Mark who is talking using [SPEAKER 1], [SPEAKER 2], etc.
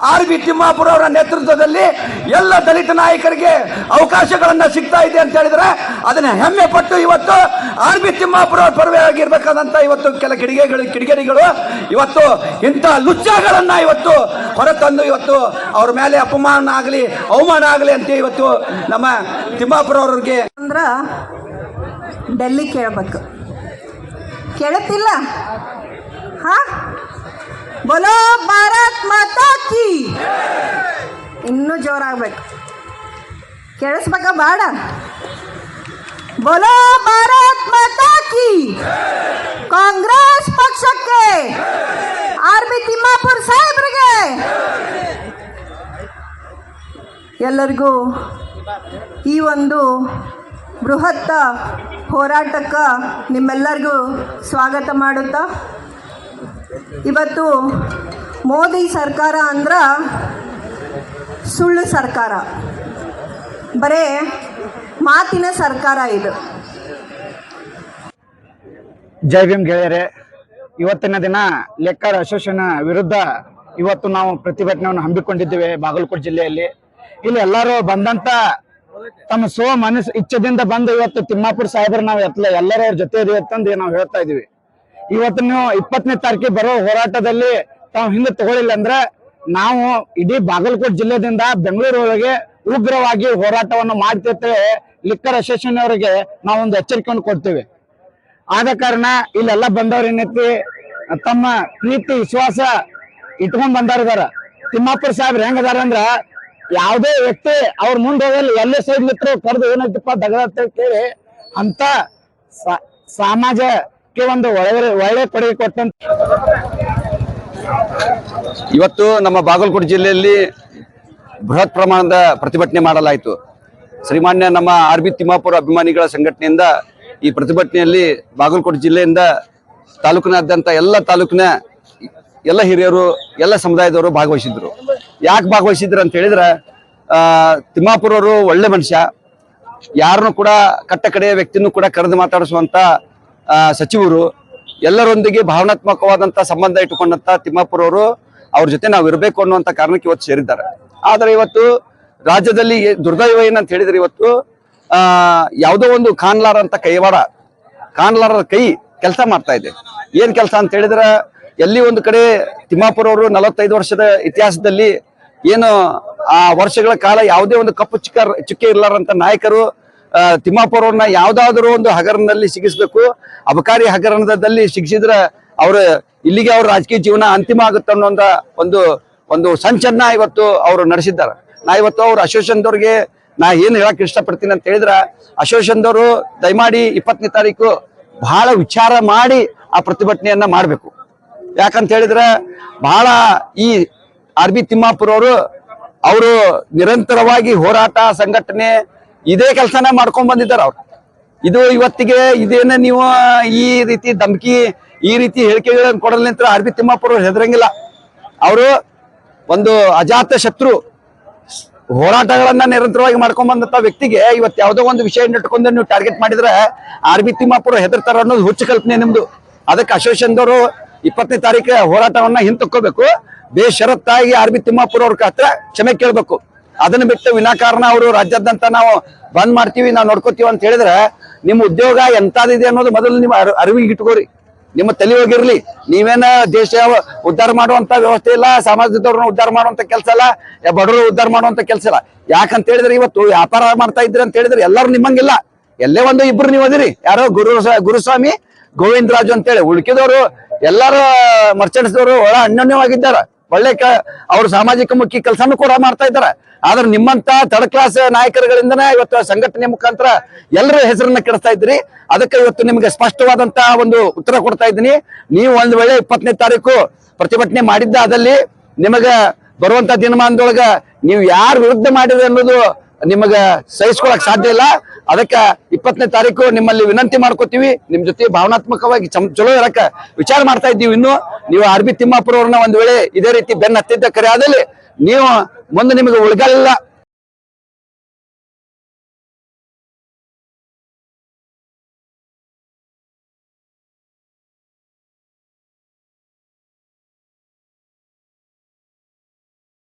[SPEAKER 1] R B Timmapur ಅವರ ನೇತೃತ್ವದಲ್ಲಿ ಎಲ್ಲ ದಲಿತ ನಾಯಕರಿಗೆ ಅವಕಾಶಗಳನ್ನ ಸಿಗ್ತಾ ಇದೆ ಅಂತ ಹೇಳಿದ್ರೆ ಅದನ್ನ ಹೆಮ್ಮೆ ಪಟ್ಟು ಇವತ್ತು ಆರ್ ಬಿ ತಿಮ್ಮಾಪುರ ಅವ್ರ ಪರವಾಗಿರ್ಬೇಕಾದಂತ ಇವತ್ತು ಕೆಲ ಕಿಡಿಗೆಗಳು ಕಿಡಿಗೇರಿಗಳು ಇವತ್ತು ಇಂಥ ಲುಚ್ಚಗಳನ್ನ ಇವತ್ತು ಹೊರತಂದು ಇವತ್ತು ಅವ್ರ ಮೇಲೆ ಅಪಮಾನ ಆಗಲಿ, ಅವಮಾನ ಆಗಲಿ ಅಂತ ಇವತ್ತು ನಮ್ಮ ತಿಮ್ಮಾಪುರ ಅವ್ರಿಗೆ
[SPEAKER 2] ಅಂದ್ರ ಡೆಲ್ಲಿ ಕೇಳಬೇಕು. ಕೇಳತ್ತಿಲ್ಲ? ಹಾ? ಬೋಲೋ ಭಾರತ್ ಮಾತಾ ಕಿ ಇನ್ನೂ ಜೋರಾಗ್ಬೇಕು. ಕೇಳಿಸ್ಬೇಕ ಬೇಡ ಬೋಲೋ ಭಾರತ್ ಮಾತಾ ಕಿ ಕಾಂಗ್ರೆಸ್ ಪಕ್ಷಕ್ಕೆ. ಆರ್ ಬಿ ತಿಮ್ಮಾಪುರ್ ಸಾಹೇಬ್ರಿಗೆ. ಎಲ್ಲರಿಗೂ ಈ ಒಂದು ಬೃಹತ್ ಹೋರಾಟಕ್ಕೆ ನಿಮ್ಮೆಲ್ಲರಿಗೂ ಸ್ವಾಗತ ಮಾಡುತ್ತಾ. ಇವತ್ತು ಮೋದಿ ಸರ್ಕಾರ ಅಂದ್ರೆ ಸುಳ್ಳು ಸರ್ಕಾರ. ಬರೇ ಮಾತಿನ ಸರ್ಕಾರ ಇದು.
[SPEAKER 3] ಜೈ ಭೀಮ್ ಗೆಳೆಯರೇ, ಇವತ್ತಿನ ದಿನ ಲೆಕ್ಕರ್ ಅಸೋಸಿಯೇಷನ್ ವಿರುದ್ಧ ಇವತ್ತು ನಾವು ಪ್ರತಿಭಟನೆಯನ್ನು ಹಮ್ಮಿಕೊಂಡಿದ್ದೇವೆ ಬಾಗಲಕೋಟೆ ಜಿಲ್ಲೆಯಲ್ಲಿ. ಇಲ್ಲಿ ಎಲ್ಲರೂ ಬಂದಂತ ತಮ್ಮ ಸ್ವ ಮನಸ್ ಇಚ್ಛೆದಿಂದ ಬಂದು ಇವತ್ತು ತಿಮ್ಮಾಪುರ ಸಾಹೇಬ್ರ ನಾವು ಎತ್ತಲ ಎಲ್ಲರ ಜೊತೆ ಇದೀವಿ ಅಂತಂದು ನಾವು ಹೇಳ್ತಾ ಇದೀವಿ ಇವತ್ತು ನೀವು ಇಪ್ಪತ್ತನೇ ತಾರೀಕಿಗೆ ಬರೋ ಹೋರಾಟದಲ್ಲಿ ತಾವು ಹಿಂದೆ ತಗೊಳ್ಳಿಲ್ಲ ಅಂದ್ರೆ ನಾವು ಇಡೀ ಬಾಗಲಕೋಟೆ ಜಿಲ್ಲೆದಿಂದ ಬೆಂಗಳೂರು ಒಳಗೆ ಉಗ್ರವಾಗಿ ಹೋರಾಟವನ್ನು ಮಾಡ್ತಿರ್ತೇವೆ. ಲಿಕ್ಕರ್ ಅಸೋಸಿಯೇಷನ್ ಅವರಿಗೆ ನಾವೊಂದು ಎಚ್ಚರಿಕೆಯನ್ನು ಕೊಡ್ತೇವೆ. ಆದ ಕಾರಣ ಇಲ್ಲೆಲ್ಲ ಬಂದವ್ರ ಏನೈತಿ ತಮ್ಮ ಪ್ರೀತಿ, ವಿಶ್ವಾಸ ಇಟ್ಕೊಂಡ್ ಬಂದಾರ ತಿಮ್ಮಾಪುರ ಸಾಹೇಬ್ರು ಹೆಂಗದಾರ ಅಂದ್ರ ಯಾವುದೇ ವ್ಯಕ್ತಿ ಅವ್ರ ಮುಂದೆ ಹೋಗಲಿ ಎಲ್ಲೇ ಸೈಡ್ ನಿಂತರು ಕರೆದು ಏನೈತಪ್ಪ ದಗದ ಕೇಳಿ ಅಂತ ಸಮಾಜಕ್ಕೆ ಒಂದು ಒಳ್ಳೆ ಒಳ್ಳೆ ಕೊಡುಗೆ ಕೊಟ್ಟಂತ
[SPEAKER 4] ಇವತ್ತು ನಮ್ಮ ಬಾಗಲಕೋಟೆ ಜಿಲ್ಲೆಯಲ್ಲಿ ಬೃಹತ್ ಪ್ರಮಾಣದ ಪ್ರತಿಭಟನೆ ಮಾಡಲಾಯಿತು. ಶ್ರೀಮಾನ್ಯ ನಮ್ಮ ಆರ್ ಬಿ ತಿಮ್ಮಾಪುರ ಅಭಿಮಾನಿಗಳ ಸಂಘಟನೆಯಿಂದ ಈ ಪ್ರತಿಭಟನೆಯಲ್ಲಿ ಬಾಗಲಕೋಟೆ ಜಿಲ್ಲೆಯಿಂದ ತಾಲೂಕಿನಾದ್ಯಂತ ಎಲ್ಲ ತಾಲೂಕಿನ ಎಲ್ಲ ಹಿರಿಯರು, ಎಲ್ಲ ಸಮುದಾಯದವರು ಭಾಗವಹಿಸಿದ್ರು. ಯಾಕೆ ಭಾಗವಹಿಸಿದ್ರು ಅಂತ ಹೇಳಿದ್ರೆ ತಿಮ್ಮಾಪುರವರು ಒಳ್ಳೆ ಮನುಷ್ಯ. ಯಾರನ್ನು ಕೂಡ ಕಟ್ಟ ಕಡೆಯ ವ್ಯಕ್ತಿನೂ ಕೂಡ ಕರೆದು ಮಾತಾಡಿಸುವಂತ ಸಚಿವರು. ಎಲ್ಲರೊಂದಿಗೆ ಭಾವನಾತ್ಮಕವಾದಂತ ಸಂಬಂಧ ಇಟ್ಟುಕೊಂಡಂತ ತಿಮ್ಮಾಪುರ ಅವರು ಜೊತೆ ನಾವು ಇರಬೇಕು ಅನ್ನುವಂತ ಕಾರಣಕ್ಕೆ ಇವತ್ತು ಸೇರಿದ್ದಾರೆ. ಆದರೆ ಇವತ್ತು ರಾಜ್ಯದಲ್ಲಿ ದುರ್ದೈವ ಏನಂತ ಹೇಳಿದ್ರೆ ಇವತ್ತು, ಆ, ಯಾವುದೋ ಒಂದು ಕಾನ್ಲಾರ ಅಂತ ಕೈವಾಡ, ಕಾನ್ಲಾರ ಕೈ ಕೆಲಸ ಮಾಡ್ತಾ ಇದೆ. ಏನ್ ಕೆಲಸ ಅಂತ ಹೇಳಿದ್ರೆ ಎಲ್ಲಿ ಒಂದು ಕಡೆ ತಿಮ್ಮಾಪುರ ಅವರು ನಲವತ್ತೈದು ವರ್ಷದ ಇತಿಹಾಸದಲ್ಲಿ ಏನು ಆ ವರ್ಷಗಳ ಕಾಲ ಯಾವುದೇ ಒಂದು ಕಪ್ಪು ಚಿಕ್ಕ ಚುಕ್ಕೆ ಇರ್ಲಾರಂತ ನಾಯಕರು ಆ, ತಿಮ್ಮಾಪುರ ಅವ್ರನ್ನ ಯಾವ್ದಾದ್ರು ಒಂದು ಹಗರಣದಲ್ಲಿ ಸಿಗಿಸ್ಬೇಕು. ಅಬಕಾರಿ ಹಗರಣದಲ್ಲಿ ಸಿಗಿಸಿದ್ರೆ ಅವ್ರ ಇಲ್ಲಿಗೆ ಅವ್ರ ರಾಜಕೀಯ ಜೀವನ ಅಂತಿಮ ಆಗುತ್ತೆ ಅನ್ನೋ ಒಂದು- ಒಂದು ಸಂಚನ್ನ ಇವತ್ತು ಅವರು ನಡೆಸಿದ್ದಾರೆ. ನಾ ಇವತ್ತು ಅವ್ರು ಅಸೋಸಿಯೇಷನ್ದವ್ರಿಗೆ ನಾ ಏನು ಹೇಳಕ್ ಇಷ್ಟಪಡ್ತೀನಿ ಅಂತ ಹೇಳಿದ್ರೆ ಅಸೋಸಿಯೇಷನ್ದವರು ದಯಮಾಡಿ ಇಪ್ಪತ್ತನೇ ತಾರೀಕು ಬಹಳ ವಿಚಾರ ಮಾಡಿ ಆ ಪ್ರತಿಭಟನೆಯನ್ನ ಮಾಡಬೇಕು. ಯಾಕಂತ ಹೇಳಿದ್ರೆ ಬಹಳ ಈ ಆರ್ ಬಿ ತಿಮ್ಮಾಪುರ ಅವರು ಅವರು ನಿರಂತರವಾಗಿ ಹೋರಾಟ ಸಂಘಟನೆ ಇದೇ ಕೆಲಸನ ಮಾಡ್ಕೊಂಡ್ ಬಂದಿದ್ದಾರೆ ಅವ್ರು. ಇದು ಇವತ್ತಿಗೆ ಇದೇನ ನೀವು ಈ ರೀತಿ ಧಮಕಿ, ಈ ರೀತಿ ಹೇಳಿಕೆಗಳನ್ನು ಕೊಡಲಿಂತ್ರ ಆರ್ ಬಿ ತಿಮ್ಮಾಪುರ ಅವ್ರು ಹೆದರಂಗಿಲ್ಲ. ಅವರು ಒಂದು ಅಜಾತ ಶತ್ರು ಹೋರಾಟಗಳನ್ನ ನಿರಂತರವಾಗಿ ಮಾಡ್ಕೊಂಡ್ ಬಂದಂತ ವ್ಯಕ್ತಿಗೆ ಇವತ್ತು ಯಾವುದೋ ಒಂದು ವಿಷಯ ಇಟ್ಕೊಂಡು ನೀವು ಟಾರ್ಗೆಟ್ ಮಾಡಿದ್ರೆ ಆರ್ ಬಿ ತಿಮ್ಮಾಪುರ ಹೆದರ್ತಾರ ಅನ್ನೋದು ಹುಚ್ಚು ಕಲ್ಪನೆ ನಿಮ್ದು. ಅದಕ್ಕೆ ಅಸೋಸಿಯೇಷನ್ದವರು ಇಪ್ಪತ್ತನೇ ತಾರೀಕು ಹೋರಾಟವನ್ನ ಹಿಂತಕ್ಕೋಬೇಕು. ಬೇಷರತ್ತಾಗಿ ಆರ್ ಬಿ ತಿಮ್ಮಾಪುರ ಅವ್ರ ಹತ್ರ ಕ್ಷಮೆ ಕೇಳ್ಬೇಕು. ಅದನ್ನ ಬಿಟ್ಟು ವಿನಾಕಾರಣ ಅವರು ರಾಜ್ಯಾದ್ಯಂತ ನಾವು ಬಂದ್ ಮಾಡ್ತೀವಿ, ನಾವು ನೋಡ್ಕೋತೀವಿ ಅಂತ ಹೇಳಿದ್ರೆ ನಿಮ್ಮ ಉದ್ಯೋಗ ಎಂತಾದಿದೆ ಅನ್ನೋದು ಮೊದಲು ನಿಮ್ಮ ಅರಿವು- ಅರಿವಿಗೆ ಇಟ್ಕೋರಿ. ನಿಮ್ಮ ತಲೆ ಹೋಗಿರ್ಲಿ. ನೀವೇನ ದೇಶ ಉದ್ಧಾರ ಮಾಡುವಂತ ವ್ಯವಸ್ಥೆ ಇಲ್ಲ, ಸಮಾಜದವ್ರನ್ನ ಉದ್ಧಾರ ಮಾಡುವಂತ ಕೆಲಸ ಇಲ್ಲ ಬಡವರು ಉದ್ಧಾರ ಮಾಡುವಂತ ಕೆಲಸ ಇಲ್ಲ. ಯಾಕಂತ ಹೇಳಿದ್ರೆ ಇವತ್ತು ವ್ಯಾಪಾರ ಮಾಡ್ತಾ ಇದ್ರಿ ಅಂತ ಹೇಳಿದ್ರೆ ಎಲ್ಲರೂ ನಿಮ್ಮಂಗಿಲ್ಲ. ಎಲ್ಲೇ ಒಂದು ಇಬ್ರು ನೀವು ಅದಿರಿ. ಯಾರೋ ಗುರು ಗುರುಸ್ವಾಮಿ, ಗೋವಿಂದರಾಜು ಅಂತೇಳಿ. ಉಳ್ಕಿದವರು ಎಲ್ಲಾರು ಮರ್ಚೆಂಟ್ಸ್ದವರು ಒಳ ಅನ್ಯೋನ್ಯವಾಗಿದ್ದಾರ. ಒಳ್ಳೆ ಅವ್ರ ಸಾಮಾಜಿಕ ಮುಖಿ ಕೆಲಸನೂ ಕೂಡ ಮಾಡ್ತಾ ಇದ್ದಾರೆ. ಆದ್ರೆ ನಿಮ್ಮಂತ ಥರ್ಡ್ ಕ್ಲಾಸ್ ನಾಯಕರುಗಳಿಂದನೇ ಇವತ್ತು ಸಂಘಟನೆ ಮುಖಾಂತರ ಎಲ್ಲರ ಹೆಸರನ್ನ ಕೆಡಿಸ್ತಾ ಇದ್ರಿ ಅದಕ್ಕೆ ಇವತ್ತು ನಿಮ್ಗೆ ಸ್ಪಷ್ಟವಾದಂತ ಒಂದು ಉತ್ತರ ಕೊಡ್ತಾ ಇದ್ದೀನಿ. ನೀವು ಒಂದ್ ವೇಳೆ ಇಪ್ಪತ್ತನೇ ತಾರೀಕು ಪ್ರತಿಭಟನೆ ಮಾಡಿದ್ದ ಅದಲ್ಲಿ ನಿಮಗ ಬರುವಂತ ದಿನಮಾನದೊಳಗ ನೀವು ಯಾರ ವಿರುದ್ಧ ಮಾಡಿದ್ರೆ ಅನ್ನೋದು ನಿಮಗ ಸಹಿಸ್ಕೊಳಕ್ ಸಾಧ್ಯ ಇಲ್ಲ. ಅದಕ್ಕೆ ಇಪ್ಪತ್ತನೇ ತಾರೀಕು ನಿಮ್ಮಲ್ಲಿ ವಿನಂತಿ ಮಾಡ್ಕೋತೀವಿ. ನಿಮ್ ಜೊತೆ ಭಾವನಾತ್ಮಕವಾಗಿ ಚಲೋ ಇರಕ ವಿಚಾರ ಮಾಡ್ತಾ ಇದ್ದೀವಿ ಇನ್ನು. ನೀವು ಆರ್ ಬಿ ಒಂದ್ ವೇಳೆ ಇದೇ ರೀತಿ ಬೆನ್ನ ಹತ್ತಿದ್ದ ಕರೆ ಆದಲ್ಲಿ ನೀವು ಮುಂದೆ ನಿಮಗೆ ಉಳ್ಗಾಲಿಲ್ಲ